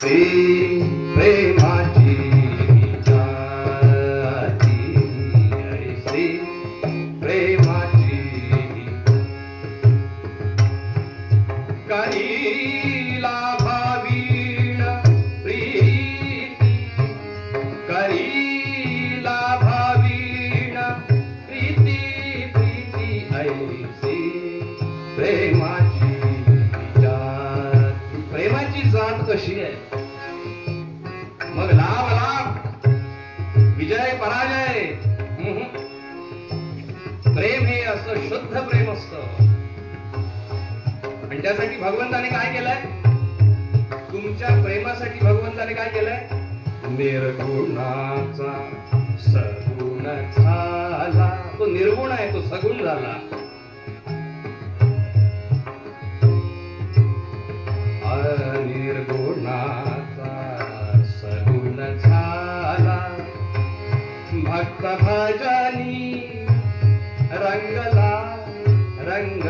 प्रेम प्रेमाची जाती प्रेमाची काही लाभावीण प्रीती लाभावीण प्रीती प्रीती जात कशी आहे? मग लाभ लाभ विजय पराजय. प्रेम हे असं शुद्ध प्रेम असत. आणि त्यासाठी भगवंताने काय केलंय? तुमच्या प्रेमासाठी भगवंताने काय केलंय? निर्गुणाचा सगुण झाला. तो निर्गुण आहे तो सगुण झाला. भक्त भजनी रंगला रंग